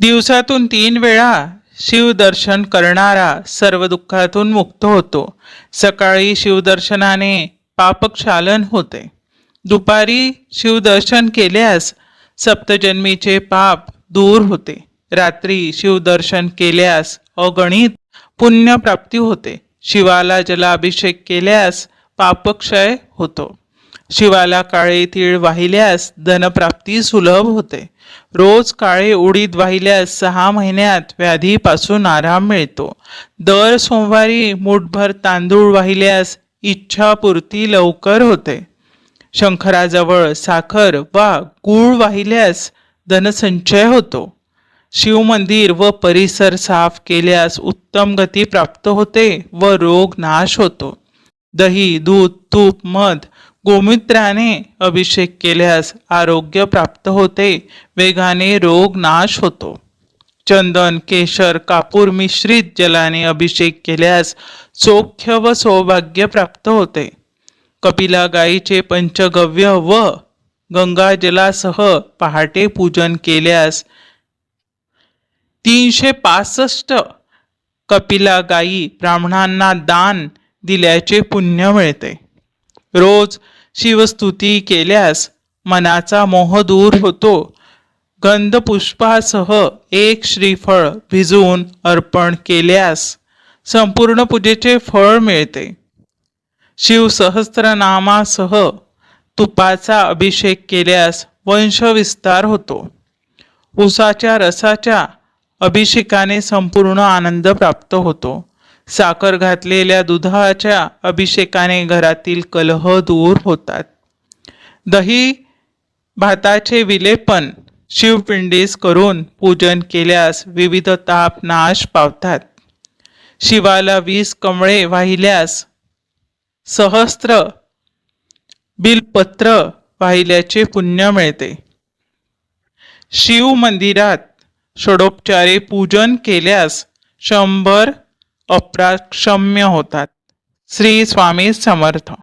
दिवसातून तीन वेळा शिवदर्शन करणारा सर्व दुःखातून मुक्त होतो. सकाळी शिवदर्शनाने पापक्षालन होते. दुपारी शिवदर्शन केल्यास सप्तजन्मीचे पाप दूर होते. रात्री शिवदर्शन केल्यास अगणित पुण्यप्राप्ती होते. शिवाला जलाभिषेक केल्यास पापक्षय होतो. शिवाला काळे तीळ वाहिल्यास धनप्राप्ती सुलभ होते. रोज काळे उडीद वाहिल्यास सहा महिन्यात व्याधीपासून आराम मिळतो. दर सोमवारी मुठभर तांदूळ वाहिल्यास इच्छापूर्ती लवकर होते. शंकराजवळ साखर वा गूळ वाहिल्यास धनसंचय होतो. शिवमंदिर व परिसर साफ केल्यास उत्तम गती प्राप्त होते व रोग नाश होतो. दही दूध तूप मध गोमूत्राने अभिषेक केल्यास आरोग्य प्राप्त होते वेगाने रोग नाश होतो. चंदन केशर कापूर मिश्रित जलाने अभिषेक केल्यास सौख्य व सौभाग्य प्राप्त होते. कपिला गायीचे पंचगव्य व गंगाजलासह पहाटे पूजन केल्यास तीनशे पासष्ट कपिला गायी ब्राह्मणांना दान दिल्याचे पुण्य मिळते. रोज शिवस्तुती केल्यास मनाचा मोह दूर होतो. गंधपुष्पासह एक श्रीफळ भिजवून अर्पण केल्यास संपूर्ण पूजेचे फळ मिळते. शिवसहस्रनामासह तुपाचा अभिषेक केल्यास वंशविस्तार होतो. उसाच्या रसाच्या अभिषेकाने संपूर्ण आनंद प्राप्त होतो. साखर घातलेल्या दुधाच्या अभिषेकाने घरातील कलह दूर होतात. दही भाताचे विलेपन शिवपिंडीस करून पूजन केल्यास विविध ताप नाश पावतात. शिवाला वीस कमळे वाहिल्यास सहस्त्र बिलपत्र वाहिल्याचे पुण्य मिळते. शिव मंदिरात षडोपचारे पूजन केल्यास शंभर अप्राक्षम्य होतात. श्री स्वामी समर्थ.